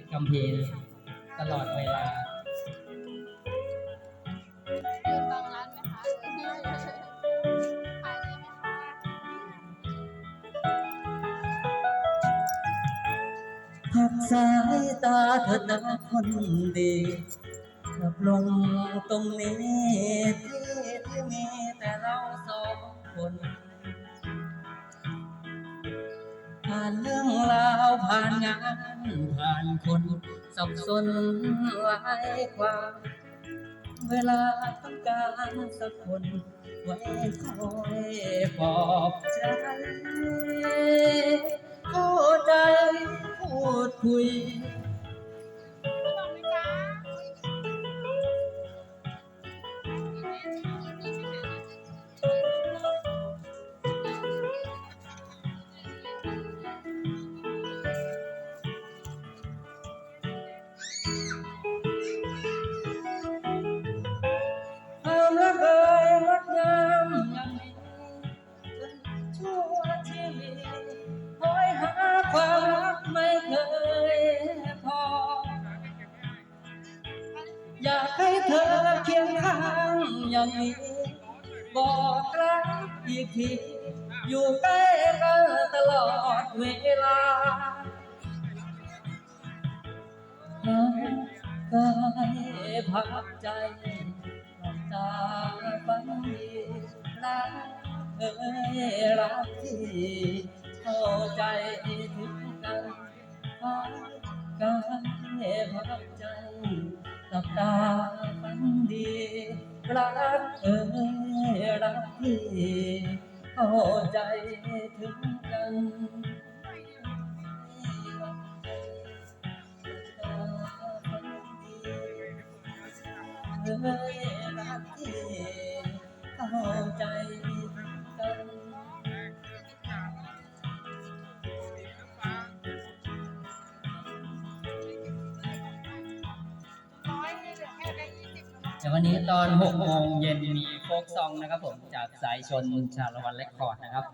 ติดกำเพงตลอดเวลายืนบางร้านไหมคะหรือที่ขายดีไหมคะพักสายตาเถิดนะคนดีขับลงตรงนี้ที่ที่มีแต่เราสองคน ผ่านเรื่องราวผ่านงานผ่านคนสับสนหลายความเวลาต้องการสักคนไว้คอยปลอบใจ อยากให้เธอเคียงข้างอย่างนี้บอกรักอีกทีอยู่ใกล้กันตลอดเวลาหากายพักใจหลับตาฝันดีรักเอ่ยรักที่เข้าใจถึงกันหากายพักใจ หลับตาฝันดีรักเธอรักที่เข้าใจถึงกันเธอรักที่เข้า ยี่สิบแล้วแต่วันนี้ตอน6โมงเย็นมีโฟกซองนะครับผมจากสายชนชาละวันเล็กคอร์ดนะครับ